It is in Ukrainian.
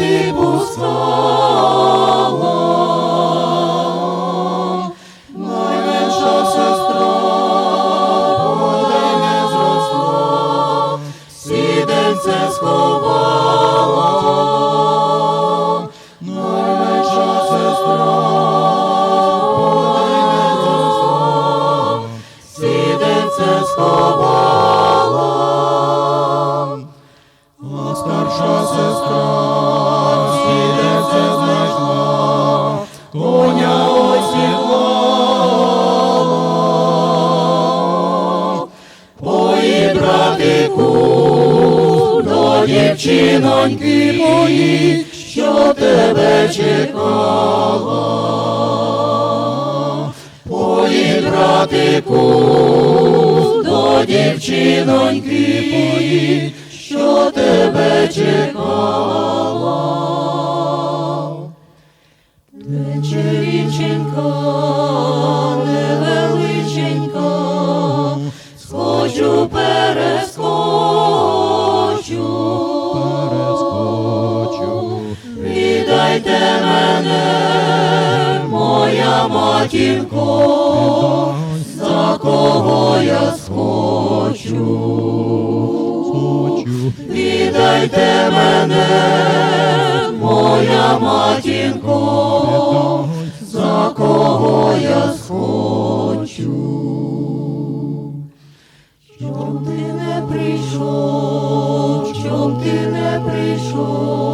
І був пускала. найменша сестра, подай не зросла, Сіденце сховала, Братику, до дівчиноньки мої, що тебе чекала. Пої, братику, до дівчиноньки мої, що тебе чекала. Перескочу, Перескочу, віддайте мене, моя матінко, за кого я схочу, хочу, віддайте мене, моя матінко, за кого я схочу. Чом ти не прийшов, чом ти не прийшов,